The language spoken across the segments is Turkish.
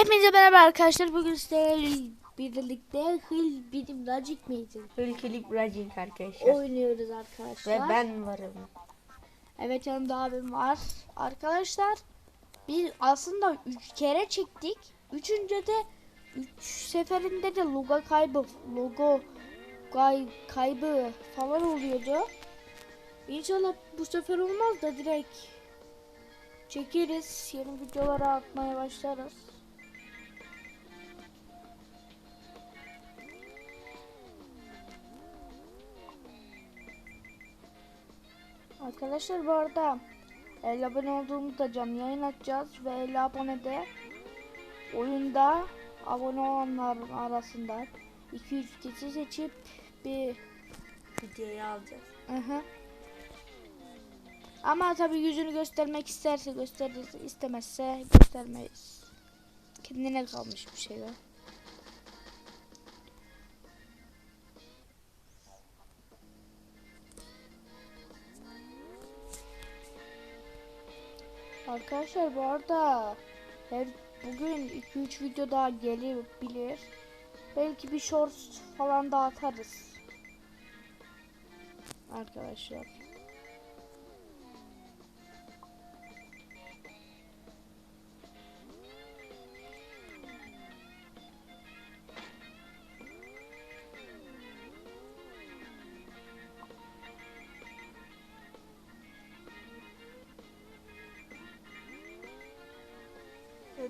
Hepinize merhaba arkadaşlar. Bugün sizlerle birlikte Hıl Bilim Logic miydi? Ülkelik Racing arkadaşlar. Oynuyoruz arkadaşlar. Ve ben varım. Evet yanımda abim var. Arkadaşlar biz aslında 3 kere çektik. Üçüncü de 3 seferinde de logo kaybı, logo kay, kaybı falan oluyordu. İnşallah bu sefer olmaz da direkt çekeriz. Yeni videolara atmaya başlarız. Arkadaşlar bu arada 50 abone olduğumuzda canlı yayın açacağız ve 50 abone de oyunda abone olanların arasında 2-3 kişi seçip bir Videoyu alacağız. Aha. Ama tabii yüzünü göstermek isterse gösterir, istemezse göstermeyiz. Kendine kalmış bir şey Arkadaşlar bu arada her bugün 2-3 video daha gelebilir. Belki bir shorts falan da atarız. Arkadaşlar.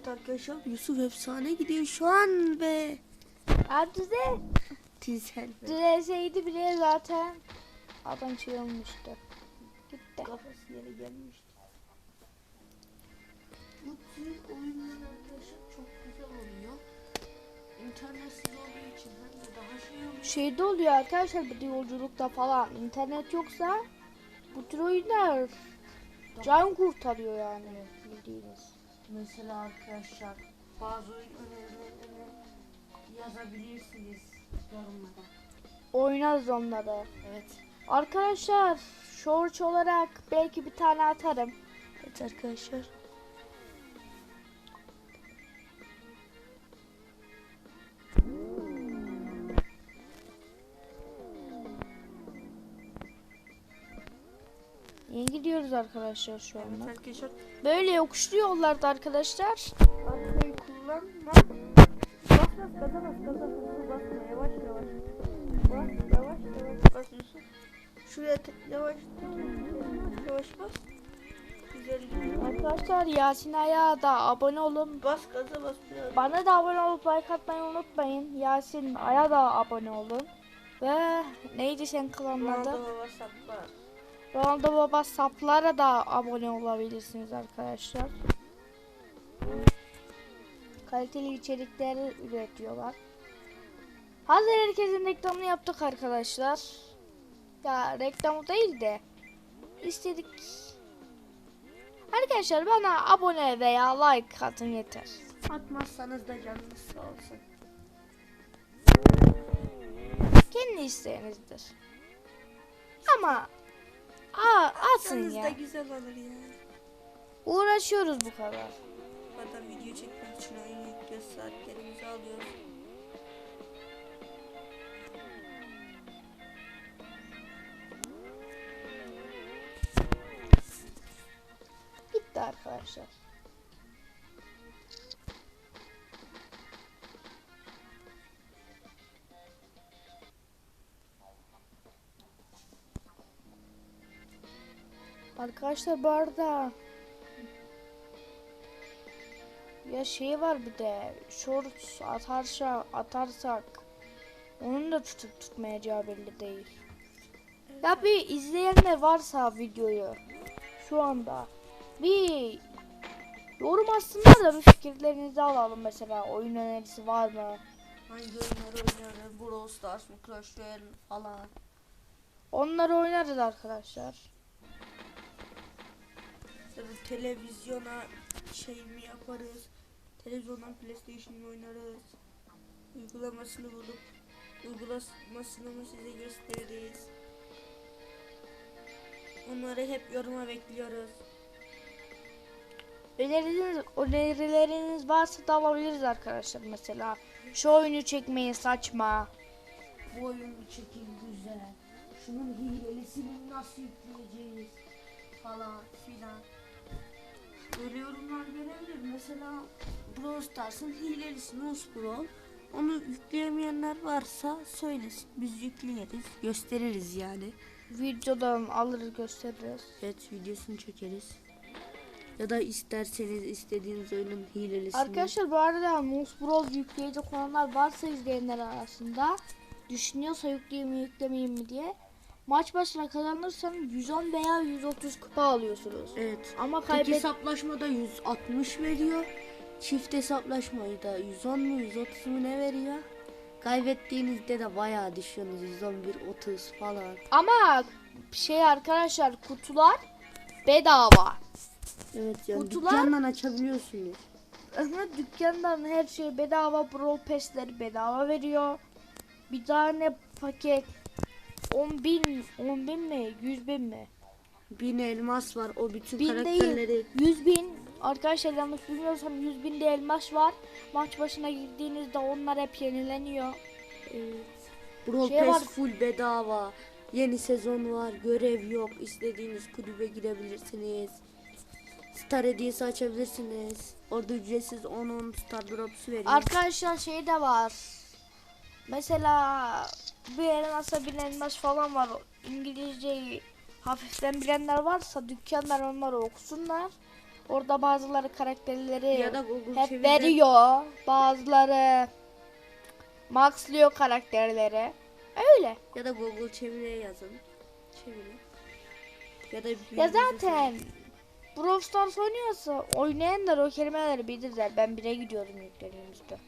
Evet arkadaşlar Yusuf efsane gidiyor şu an ve Abi düze, Tizel ve düzelseydi bile zaten adam şey olmuştu. Gitti. kafası yere gelmişti. Bu tür oyunlar arkadaşlar çok güzel oluyor. İnternetsiz olduğu için hem de daha şey oluyor. Şeyde oluyor arkadaşlar bir de yolculukta falan internet yoksa bu tür oyunlar can kurtarıyor yani bildiğiniz. Mesela arkadaşlar bazı oyun önerilerini yazabilirsiniz yorumlara. Oynarız onları. Evet. Arkadaşlar shorts olarak belki bir tane atarım. Evet arkadaşlar. Gidiyoruz arkadaşlar şu Evet anda. arkadaşlar. Böyle yokuşlu yollarda arkadaşlar. Arkayı kullanma. Bas bas gaza bas gaza hızlı basma yavaş yavaş. Bas yavaş yavaş bas Yusuf. Şuraya yavaş yavaş bas. Güzel. Arkadaşlar Yasin Ay'a da abone olun. Bas gaza bas biraz. Bana da abone olup like atmayı unutmayın. Yasin Ay'a da abone olun. Ve neydi sen klanın adı? Ronaldo baba Saplara da abone olabilirsiniz arkadaşlar. Kaliteli içerikler üretiyorlar. Hazır herkesin reklamını yaptık arkadaşlar. Ya reklamı değil de istedik. Arkadaşlar bana abone veya like atın yeter. Atmazsanız da canınız sağ olsun. Kendi isteğinizdir. Ama aa, Atsanız da ya. güzel olur ya. Uğraşıyoruz bu kadar. Zaten video çekmek için oyun yüklüyoruz saatlerimizi alıyoruz. Bitti arkadaşlar. Arkadaşlar bu arada ya şey var bir de shorts atarsa atarsak onun da tutup tutmayacağı belli değil. Ya bir izleyenler varsa videoyu şu anda bir yorum aslında da bir fikirlerinizi alalım mesela oyun önerisi var mı? Hangi oyunları oynuyoruz? Brawl Stars mı? Clash Royale falan. Onları oynarız arkadaşlar. İşte bu televizyona şey mi yaparız? Televizyondan PlayStation oynarız? Uygulamasını bulup uygulamasını mı size gösteririz? Onları hep yoruma bekliyoruz. önerileriniz, önerileriniz varsa da alabiliriz arkadaşlar mesela. Şu oyunu çekmeyin saçma. Bu oyun bir şekil güzel. Şunun hilelisini nasıl yükleyeceğiz falan filan. Böyle yorumlar gelebilir. Mesela Brawl Stars'ın hilelisi Brawl. Onu yükleyemeyenler varsa söylesin. Biz yükleyeriz. Gösteririz yani. Videodan alırız gösteririz. Evet videosunu çekeriz. Ya da isterseniz istediğiniz oyunun hilelisini. Arkadaşlar bu arada Mouse Bros yükleyecek olanlar varsa izleyenler arasında düşünüyorsa yükleyeyim mi yüklemeyeyim mi diye maç başına kazanırsanız 110 veya 130 kupa alıyorsunuz. Evet. Ama Tek kaybet hesaplaşmada 160 veriyor. Çift hesaplaşmayı da 110 mu 130 mu ne veriyor? Kaybettiğinizde de bayağı düşüyorsunuz 111 30 falan. ama şey arkadaşlar kutular bedava. Evet yani Kutular- dükkandan açabiliyorsunuz. Dükkandan her şey bedava. Brawl Pass'leri bedava veriyor. Bir tane paket 10 bin, 10 bin mi? 100 bin mi? Bin elmas var o bütün Bin karakterleri. değil. 100 bin. Arkadaşlar yanlış bilmiyorsam 100 bin de elmas var. Maç başına girdiğinizde onlar hep yenileniyor. Evet. Brawl Şey Pass var- full bedava. Yeni sezon var. Görev yok. İstediğiniz kulübe girebilirsiniz. Star hediyesi açabilirsiniz. Orada ücretsiz 10-10 Star Drops veriyor. Arkadaşlar şey de var. Mesela bir elmasa bir elmas falan var. İngilizceyi hafiften bilenler varsa dükkanlar onları okusunlar. Orada bazıları karakterleri ya da Google hep çeviride- veriyor. Bazıları maxlıyor karakterleri. Öyle. Ya da Google çeviriye yazın. Çeviri. Ya da Ya zaten Brawl Stars oynuyorsa oynayanlar o kelimeleri bilirler. Ben 1'e gidiyorum yüklediğimizde. sorun.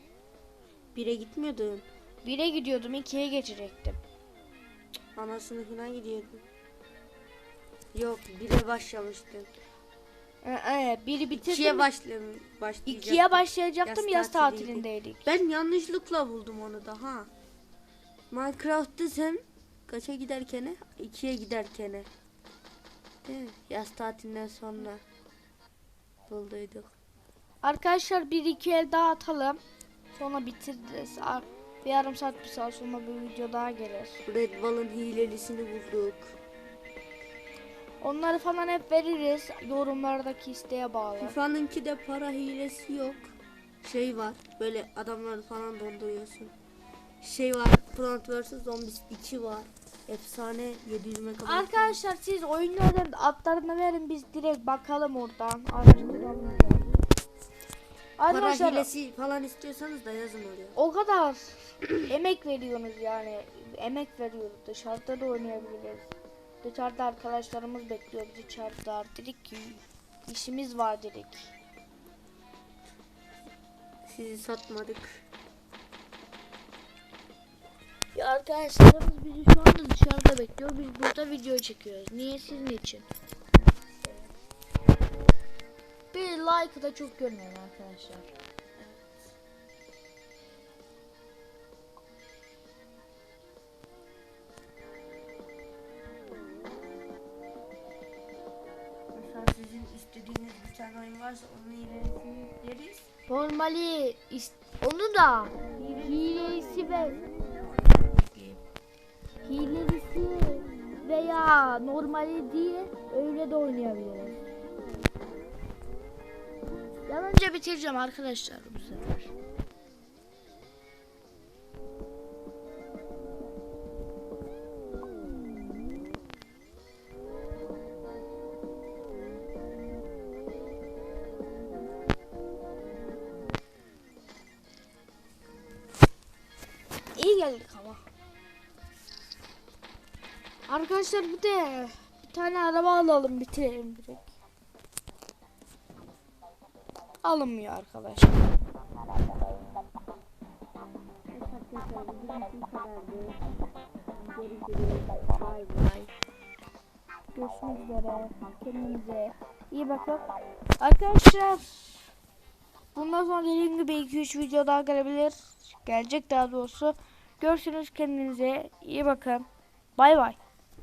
Bire gitmiyordun. 1'e gidiyordum 2'ye geçecektim. Ana sınıfına gidiyordun. Yok bire başlamıştın. Ee, biri bitirdim. İkiye başlam başlayacaktın. 2'ye başlayacaktım Yaz yaz tatilindeydik. Ben yanlışlıkla buldum onu da ha. Minecraft'ta sen kaça giderken? ikiye giderken. Değil mi? Yaz tatilinden sonra bulduyduk. Arkadaşlar bir iki el daha atalım. Sonra bitiririz. Bir yarım saat bir saat sonra bir video daha gelir. Red Ball'ın hilelisini bulduk. Onları falan hep veririz. Yorumlardaki isteğe bağlı. FIFA'nınki de para hilesi yok. Şey var böyle adamları falan donduruyorsun. Şey var Plant vs Zombies 2 var. Efsane 700 megabayt. Arkadaşlar siz oyunların adlarını verin biz direkt bakalım oradan. Araştıralım. Para Arkadaşlar hilesi falan istiyorsanız da yazın oraya. o kadar emek veriyorsunuz yani. Emek veriyoruz. Dışarıda da oynayabiliriz. Dışarıda arkadaşlarımız bekliyor bizi çağırdılar. Dedik ki işimiz var dedik. Sizi satmadık. Ya arkadaşlarımız bizi şu anda dışarıda bekliyor. Biz burada video çekiyoruz. Niye sizin için? Bir like da çok görmeyin arkadaşlar. Mesela sizin istediğiniz bir tane oyun varsa onun hilesini yükleriz. Normali onu da hilesi ve hilesi veya normali diye öyle de oynayabiliriz. Ben önce bitireceğim arkadaşlar bu sefer. İyi geldik ama. Arkadaşlar bir de bir tane araba alalım bitirelim direkt. Alınmıyor arkadaşlar. Evet arkadaşlar bugün bu kadardı. Görüşürüz. Bay bay. Görüşmek üzere. Kendinize iyi bakın. Arkadaşlar bundan sonra dediğim gibi 2-3 video daha gelebilir. Gelecek daha doğrusu. Görüşürüz kendinize iyi bakın. Bay bay.